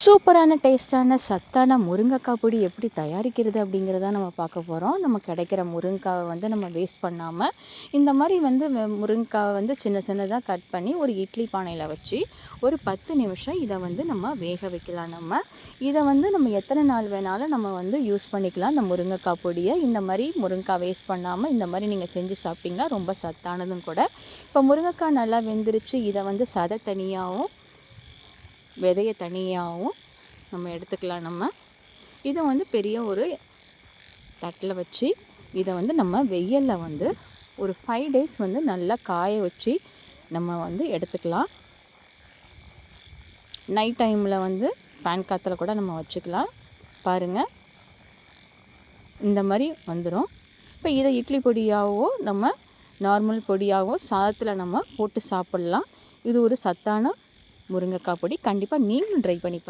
சூப்பரான டேஸ்ட்டான சத்தான முருங்கைக்காய் பொடி எப்படி தயாரிக்கிறது அப்படிங்கிறத நம்ம பார்க்க போகிறோம் நம்ம கிடைக்கிற முருங்கைக்காவை வந்து நம்ம வேஸ்ட் பண்ணாமல் இந்த மாதிரி வந்து முருங்கைக்காவை வந்து சின்ன சின்னதாக கட் பண்ணி ஒரு இட்லி பானையில் வச்சு ஒரு பத்து நிமிஷம் இதை வந்து நம்ம வேக வைக்கலாம் நம்ம. இதை வந்து நம்ம எத்தனை நாள் வேணாலும் நம்ம வந்து யூஸ் பண்ணிக்கலாம். இந்த முருங்கைக்காய் பொடியை இந்த மாதிரி முருங்கைக்காய் வேஸ்ட் பண்ணாமல் இந்த மாதிரி நீங்கள் செஞ்சு சாப்பிட்டிங்கன்னா ரொம்ப சத்தானதும் கூட. இப்போ முருங்கைக்காய் நல்லா வெந்துருச்சு இதை வந்து சதை தனியாகவும் விதையை தனியாகவும் நம்ம எடுத்துக்கலாம் நம்ம. இதை வந்து பெரிய ஒரு தட்டில் வச்சு இதை வந்து நம்ம வெயிலில் வந்து ஒரு ஃபைவ் டேஸ் வந்து நல்லா காய வச்சு நம்ம வந்து எடுத்துக்கலாம். நைட் டைமில் வந்து ஃபேன் காற்றுல கூட நம்ம வச்சுக்கலாம். பாருங்கள் இந்த மாதிரி வந்துடும் இப்போ இதை இட்லி பொடியாகவோ நம்ம நார்மல் பொடியாகவோ சாதத்தில் நம்ம போட்டு சாப்பிட்லாம். இது ஒரு சத்தான முருங்கைக்காய் பொடி. கண்டிப்பாக நீங்களும் ட்ரை பண்ணி பாருங்கள்